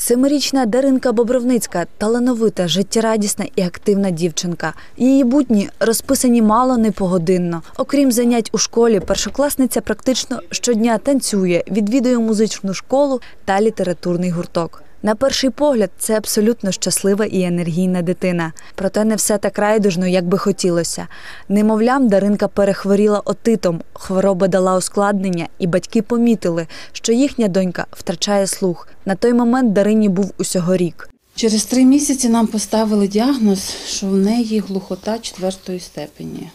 Семирічна Даринка Бобровницька талановита, життєрадісна і активна дівчинка. Її будні розписані мало не погодинно. Окрім занять у школі, першокласниця практично щодня танцює, відвідує музичну школу та літературний гурток. На перший погляд, це абсолютно щаслива і енергійна дитина. Проте не все так райдужно, як би хотілося. Немовлям, Даринка перехворіла отитом, хвороба дала ускладнення, і батьки помітили, що їхня донька втрачає слух. На той момент Дарині був усього рік. Через три місяці нам поставили діагноз, що в неї глухота четвертої степені.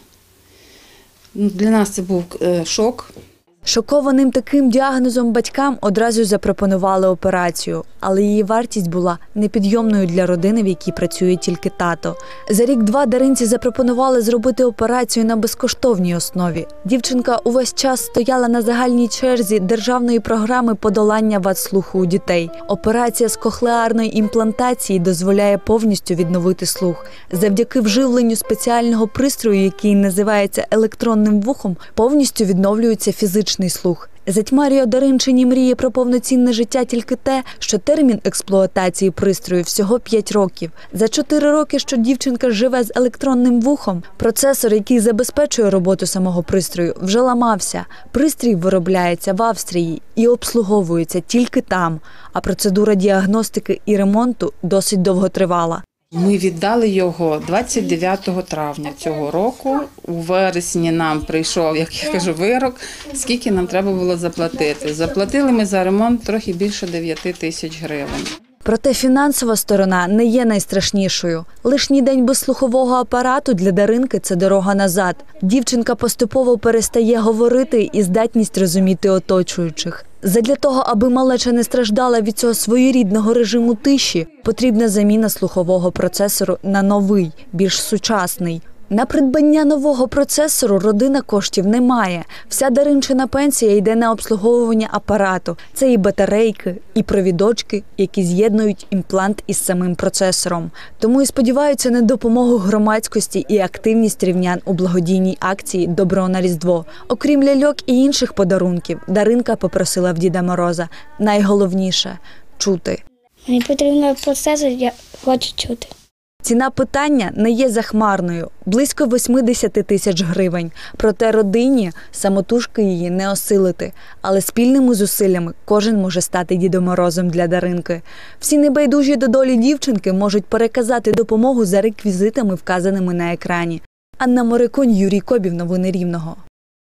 Для нас це був е, шок. Шокованим таким діагнозом батькам одразу запропонували операцію, але її вартість була непідйомною для родини, в якій працює тільки тато. За рік-два даринці запропонували зробити операцію на безкоштовній основі. Дівчинка увесь час стояла на загальній черзі державної програми подолання вад слуху у дітей. Операція з кохлеарної імплантації дозволяє повністю відновити слух. Завдяки вживленню спеціального пристрою, який називається електронним вухом, повністю відновлюється фізичний слух. Затьмарює Даринчині мрії про повноцінне життя тільки те, що термін експлуатації пристрою всього 5 років. За 4 роки, що дівчинка живе з електронним вухом, процесор, який забезпечує роботу самого пристрою, вже ламався. Пристрій виробляється в Австрії і обслуговується тільки там. А процедура діагностики і ремонту досить довго тривала. Ми віддали його 29 травня цього року. У вересні нам прийшов, як я кажу, вирок, скільки нам треба було заплатити. Заплатили ми за ремонт трохи більше 9 тисяч гривень. Проте фінансова сторона не є найстрашнішою. Лишній день без слухового апарату для Даринки це дорога назад. Дівчинка поступово перестає говорити і здатність розуміти оточуючих. Задля того, аби малеча не страждала від цього своєрідного режиму тиші, потрібна заміна слухового процесору на новий, більш сучасний. На придбання нового процесору родина коштів не має. Вся даринчина пенсія йде на обслуговування апарату. Це і батарейки, і провідочки, які з'єднують імплант із самим процесором. Тому і сподіваються на допомогу громадськості і активність рівнян у благодійній акції Добро на Різдво. Окрім ляльок і інших подарунків, Даринка попросила в Діда Мороза найголовніше чути. Мені потрібно процесор, я хочу чути. Ціна питання не є захмарною близько 80 тисяч гривень. Проте родині самотужки її не осилити. Але спільними зусиллями кожен може стати Дідом Морозом для Даринки. Всі небайдужі до долі дівчинки можуть переказати допомогу за реквізитами, вказаними на екрані. Анна Мориконь, Юрій Кобів. Новини Рівного.